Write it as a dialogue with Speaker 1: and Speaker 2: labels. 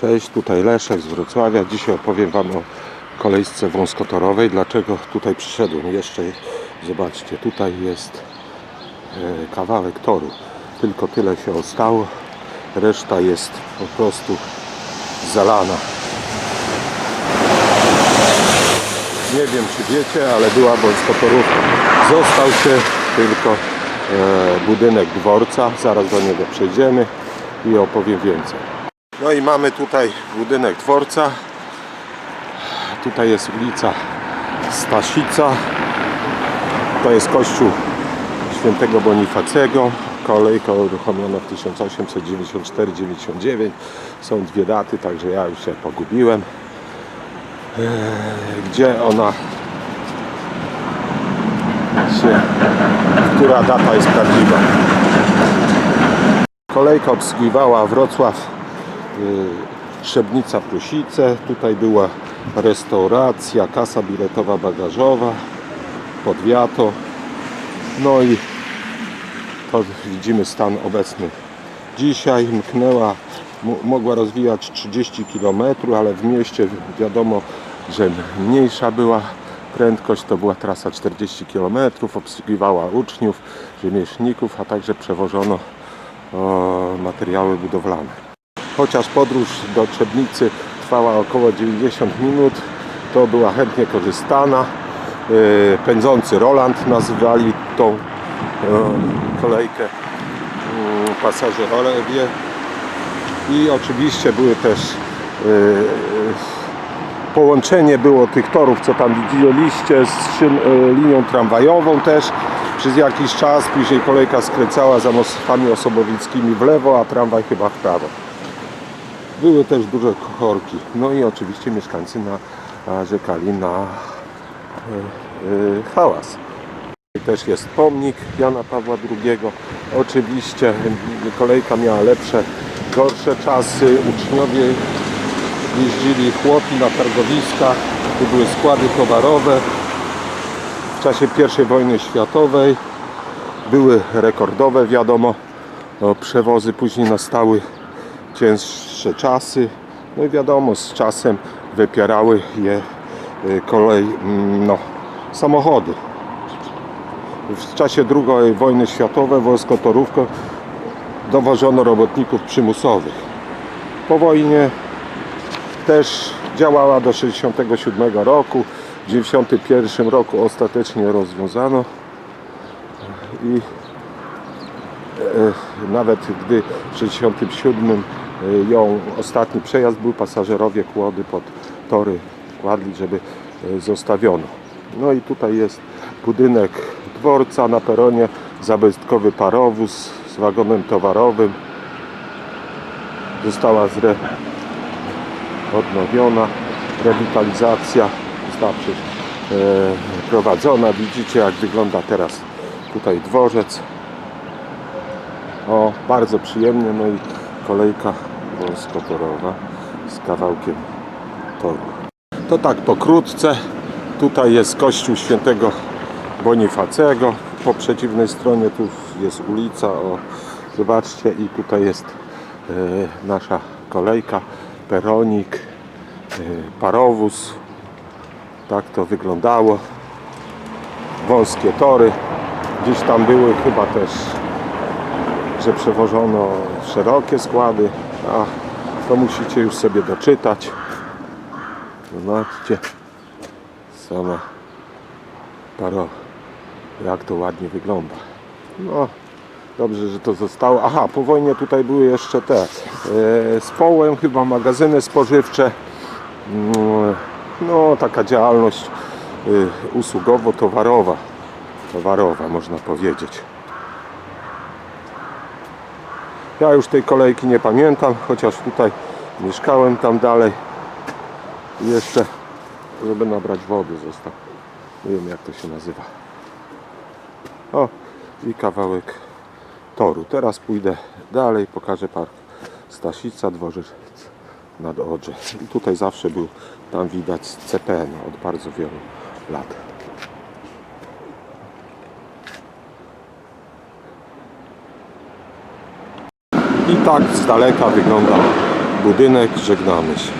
Speaker 1: Cześć, tutaj Leszek z Wrocławia. Dzisiaj opowiem Wam o kolejce wąskotorowej. Dlaczego tutaj przyszedłem? Jeszcze zobaczcie, tutaj jest e, kawałek toru. Tylko tyle się ostało. Reszta jest po prostu zalana. Nie wiem czy wiecie, ale była wąskotorówka. Został się tylko e, budynek dworca. Zaraz do niego przejdziemy i opowiem więcej. No i mamy tutaj budynek dworca. Tutaj jest ulica Stasica. To jest kościół świętego Bonifacego. Kolejka uruchomiona w 1894-99. Są dwie daty, także ja już się pogubiłem. Eee, Gdzie ona się, która data jest prawdziwa. Kolejka obsługiwała Wrocław Trzebnica Prusice. Tutaj była restauracja, kasa biletowa bagażowa, podwiato. No i to widzimy stan obecny. Dzisiaj mknęła, mogła rozwijać 30 km, ale w mieście wiadomo, że mniejsza była prędkość, to była trasa 40 km, obsługiwała uczniów, rzemieślników, a także przewożono o, materiały budowlane. Chociaż podróż do Trzebnicy trwała około 90 minut, to była chętnie korzystana. Yy, Pędzący Roland nazywali tą e, kolejkę yy, pasażerowie. I oczywiście były też połączenie było tych torów, co tam widzieliście, z linią tramwajową też przez jakiś czas. Później kolejka skręcała za mostami osobowickimi w lewo, a tramwaj chyba w prawo. Były też duże korki. No i oczywiście mieszkańcy narzekali na e, e, hałas. Też jest pomnik Jana Pawła II. Oczywiście kolejka miała lepsze, gorsze czasy. Uczniowie jeździli chłopi na targowiskach, tu były składy towarowe. W czasie I wojny światowej były rekordowe, wiadomo, przewozy. Później nastały cięższe czasy. No i wiadomo, z czasem wypierały je y, kolej, mm, no, samochody. W czasie II wojny światowej wojskotorówką dowożono robotników przymusowych. Po wojnie też działała do 67 roku. W 91 roku ostatecznie rozwiązano i e, nawet gdy w 67 e, ją ostatni przejazd był, pasażerowie kłody pod tory kładli, żeby e, zostawiono. No i tutaj jest budynek dworca na peronie, zabytkowy parowóz z wagonem towarowym. Została zre odnowiona, rewitalizacja została e, prowadzona. Widzicie jak wygląda teraz tutaj dworzec. O, bardzo przyjemnie, no i kolejka wąskotorowa z kawałkiem toru. To tak pokrótce. Tutaj jest kościół świętego Bonifacego. Po przeciwnej stronie tu jest ulica. O, zobaczcie i tutaj jest e, nasza kolejka, peronik, e, parowóz. Tak to wyglądało. Wąskie tory. Gdzieś tam były chyba też, że przewożono szerokie składy. A to musicie już sobie doczytać. Zobaczcie. Sama paro, jak to ładnie wygląda. No, dobrze, że to zostało. Aha, po wojnie tutaj były jeszcze te e, z połem chyba magazyny spożywcze. Mm, No, taka działalność e, usługowo-towarowa. Towarowa, można powiedzieć. Ja już tej kolejki nie pamiętam, chociaż tutaj mieszkałem tam dalej. Jeszcze, żeby nabrać wody został. Nie wiem jak to się nazywa. O, i kawałek toru. Teraz pójdę dalej, pokażę park Stasica, dworzec nad Odrze. I tutaj zawsze był, tam widać CPN od bardzo wielu lat. I tak z daleka wygląda budynek, żegnamy się.